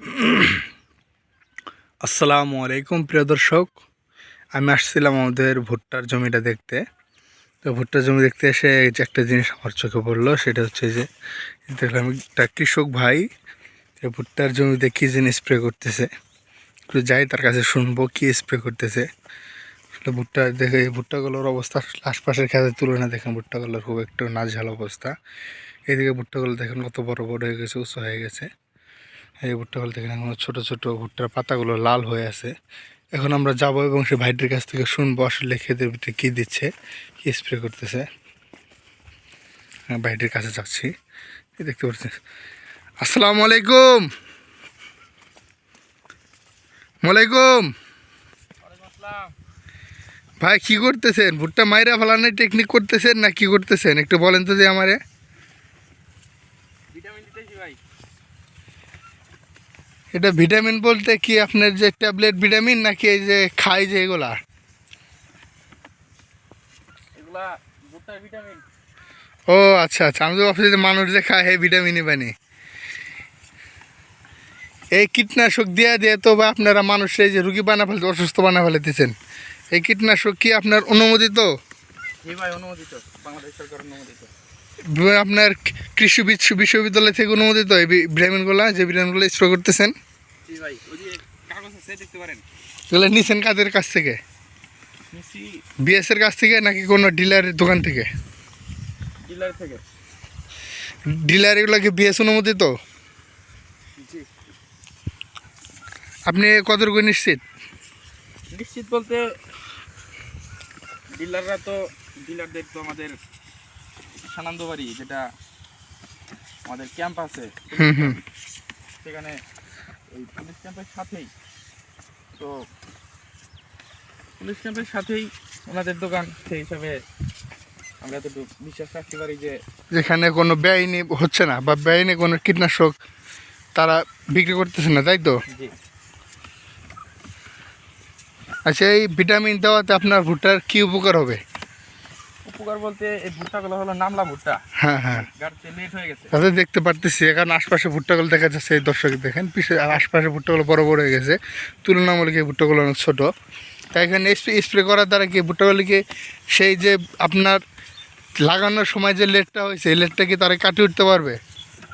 আসসালামু আলাইকুম, প্রিয় দর্শক। আমি আসছিলাম আমাদের ভুট্টার জমিটা দেখতে। তো ভুট্টার জমি দেখতে এসে যে একটা জিনিস আমার চোখে পড়ল, সেটা হচ্ছে যে, দেখলাম একটা কৃষক ভাই ভুট্টার জমিতে কী জিনিস স্প্রে করতেছে। একটু যাই তার কাছে শুনব কী স্প্রে করতেছে। ভুট্টা দেখে ভুট্টাগুলোর অবস্থা আশপাশের খেতের তুলনায় দেখেন ভুট্টাগুলোর খুব একটু নাজেহাল অবস্থা। এদিকে ভুট্টাগুলো দেখেন কত বড় বড় হয়ে গেছে, উঁচু হয়ে গেছে। এই ভুট্টা ভুট্টাগুলো দেখেন, এখন ছোটো ছোটো ভুট্টার পাতাগুলো লাল হয়ে আছে। এখন আমরা যাব এবং সে ভাইটির কাছ থেকে শুনব আসলে খেতের ভিতরে কী দিচ্ছে, কী স্প্রে করতেছে। হ্যাঁ ভাইটির কাছে যাচ্ছি। দেখতে পাচ্ছি আসসালামু আলাইকুম। ওয়ালাইকুম। ভাই, কি করতেছেন? ভুট্টা মাইরা ফেলানোর টেকনিক করতেছেন না কি করতেছেন? একটু বলেন তো যে আমারে ভিটামিন দিতেছি ভাই এটা ভিটামিন বলতে কি? আপনার যে ট্যাবলেট ভিটামিন নাকি এই যে খাই যে এগুলা? ও আচ্ছা আচ্ছা। আমি তো ভাবছি যে মানুষ যে খায় এই ভিটামিনই বানি। এই কীটনাশক দিয়ে দিয়ে তো বা আপনারা মানুষের যে রুগী বানা ফেলতে অসুস্থ বানা ফেলাইতেছেন এই কীটনাশক কি আপনার অনুমোদিত? আপনার কৃষি বিশ্ব- বিশ্ববিদ্যালয় থেকে অনুমোদিত এই ভিটামিনগুলো যে ভিটামিনগুলো স্প্রে করতেছেন? এগুলো নিছেন কাদের কাছ থেকে? মিসি বিএস কাছ থেকে নাকি কোনো ডিলারের দোকান থেকে? ডিলার থেকে। ডিলার এগুলো কি বিএস অনুমোদিত? জি। আপনি কতটুকু নিশ্চিত? নিশ্চিত বলতে ডিলাররা তো ডিলারদের তো আমাদের সানন্দবাড়ি যেটা আমাদের ক্যাম্প আছে সেখানে ওই পুলিশ ক্যাম্পের সাথেই। তো পুলিশ ক্যাম্পের সাথেই ওনাদের দোকান সেই হিসাবে আমরা তো বিশ্বাস রাখতে পারি যে যেখানে কোনো বেআইনি হচ্ছে না বা বেআইনি কোনো কীটনাশক তারা বিক্রি করতেছে না তাই তো? আচ্ছা এই ভিটামিন দেওয়াতে আপনার ভুট্টার কি উপকার হবে? উপকার বলতে এই ভুট্টাগুলো হলো নামলা ভুট্টা। হ্যাঁ হ্যাঁ। গাড়িতে লেট হয়ে গেছে। তাতে দেখতে পারতেছি কারণ আশপাশে ভুট্টাগুলো দেখা যাচ্ছে এই দর্শক দেখেন পিছনে আশপাশে ভুট্টাগুলো বড় বড় হয়ে গেছে। তুলনামূলক এই ভুট্টাগুলো অনেক ছোটো। তাই এখানে স্প্রে করার দ্বারা কি ভুট্টাগুলিকে সেই যে আপনার লাগানোর সময় যে লেটটা হয়েছে এই লেটটা কি তারা কাটিয়ে উঠতে পারবে?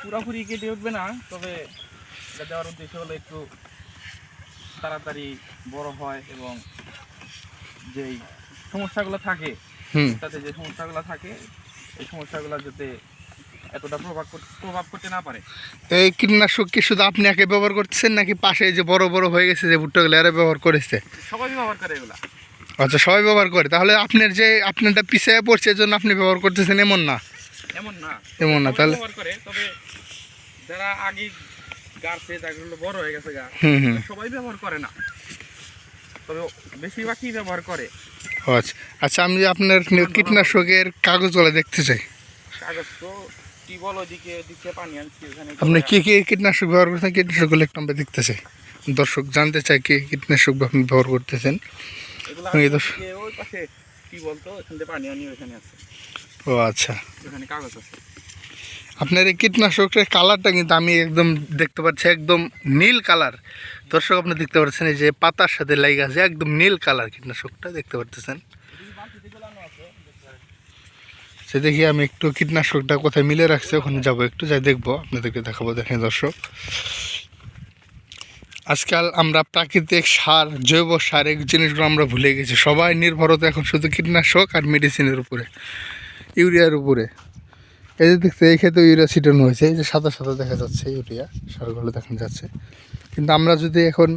পুরোপুরি কেটে উঠবে না তবে এটা দেওয়ার উদ্দেশ্য হলো একটু তাড়াতাড়ি বড় হয় এবং যেই সমস্যাগুলো থাকে তাতে যে সমস্যাগুলো থাকে এই সমস্যাগুলো যাতে এতটা প্রভাব প্রভাব করতে না পারে। এই কীটনাশক কি শুধু আপনি একে ব্যবহার করতেছেন নাকি পাশে যে বড় বড় হয়ে গেছে যে ভুট্টাগুলো এরা ব্যবহার করেছে? সবাই ব্যবহার করে এগুলা। আচ্ছা সবাই ব্যবহার করে। তাহলে আপনার যে আপনারটা পিছিয়ে পড়ছে এর জন্য আপনি ব্যবহার করতেছেন এমন না? এমন না। এমন না তাহলে ব্যবহার করে তবে যারা আগে গাছে যাগুলো বড় হয়ে গেছে গা সবাই ব্যবহার করে না। তবে বেশিরভাগই ব্যবহার করে। আচ্ছা। আচ্ছা আমি আপনার কীটনাশকের কাগজগুলো দেখতে চাই। কাগজ তো টিবল ওদিকে দিকে পানি আনছি ওখানে আপনি কী কী কীটনাশক ব্যবহার করছেন কীটনাশকগুলো একটু আমরা দেখতে চাই। দর্শক জানতে চাই কী কীটনাশক আপনি ব্যবহার করতেছেন। ওই পাশে টিবল তো এখান থেকে পানি আনি ওখানে আছে। ও আচ্ছা। ওখানে কাগজ আছে। আপনার এই কীটনাশকের কালারটা কিন্তু আমি একদম দেখতে পাচ্ছি একদম নীল কালার। দর্শক, আপনি দেখতে পাচ্ছেন এই যে পাতার সাথে লেগে আছে একদম নীল কালার কীটনাশকটা, দেখতে পাচ্ছেন। সে দেখি আমি একটু কীটনাশকটা কোথায় মিলে রাখছে, ওখানে যাব একটু, যাই দেখব, আপনাদেরকে দেখাবো, দেখেন দর্শক। আজকাল আমরা প্রাকৃতিক সার, জৈব সার, এই জিনিসগুলো আমরা ভুলে গেছি। সবাই নির্ভরতা এখন শুধু কীটনাশক আর মেডিসিনের উপরে, ইউরিয়ার উপরে। এই যে দেখতে, এই ক্ষেত্রে ইউরিয়া ছিটানো হয়েছে। এই যে সাদা সাদা দেখা যাচ্ছে ইউরিয়া, সারগুলো দেখা যাচ্ছে। কিন্তু আমরা যদি এখন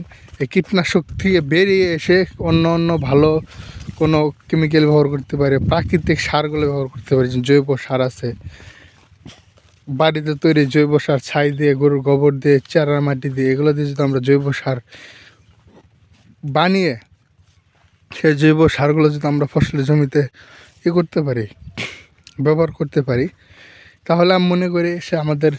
এই কীটনাশক থেকে বেরিয়ে এসে অন্য অন্য ভালো কোনো কেমিক্যাল ব্যবহার করতে পারি, প্রাকৃতিক সারগুলো ব্যবহার করতে পারি জৈব সার আছে, বাড়িতে তৈরি জৈব সার, ছাই দিয়ে, গরুর গোবর দিয়ে চারা মাটি দিয়ে, এগুলো দিয়ে যদি আমরা জৈব সার বানিয়ে সেই জৈব সারগুলো যদি আমরা ফসলের জমিতে ই করতে পারি, ব্যবহার করতে পারি তাহলে আমি মনে করি সে আমাদের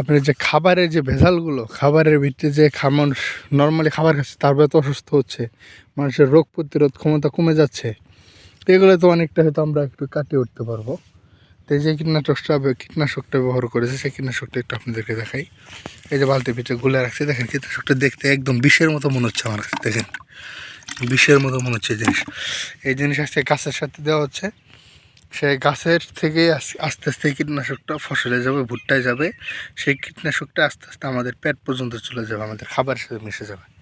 আপনার যে খাবারের যে ভেজালগুলো, খাবারের ভিত্তিতে যে মানুষ নর্মালি খাবার খাচ্ছে, তার তো অসুস্থ হচ্ছে, মানুষের রোগ প্রতিরোধ ক্ষমতা কমে যাচ্ছে এগুলো তো অনেকটা হয়তো আমরা একটু কাটিয়ে উঠতে পারব। তো যে কীটনাশকটা কীটনাশকটা ব্যবহার করেছে, সেই কীটনাশকটা একটু আপনাদেরকে দেখাই। এই যে বালতি ভিতরে গুলে রাখছে, দেখেন কীটনাশকটা দেখতে একদম বিষের মতো মনে হচ্ছে আমার কাছে, দেখেন। বিষের মতো মনে হচ্ছে এই জিনিস। এই জিনিস আজকে গাছের সাথে দেওয়া হচ্ছে। সেই গাছের থেকে আস- আস্তে আস্তে কীটনাশকটা ফসলে যাবে, ভুট্টায় যাবে, সেই কীটনাশকটা আস্তে আস্তে আমাদের পেট পর্যন্ত চলে যাবে, আমাদের খাবারের সাথে মিশে যাবে।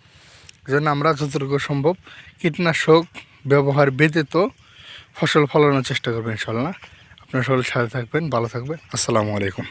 জন্য আমরা যতটুকু সম্ভব কীটনাশক ব্যবহার ব্যতীত ফসল ফলানোর চেষ্টা করবেন ইনশাল্লাহ আপনার সকলে সাথে থাকবেন, ভালো থাকবেন। আসসালামু আলাইকুম।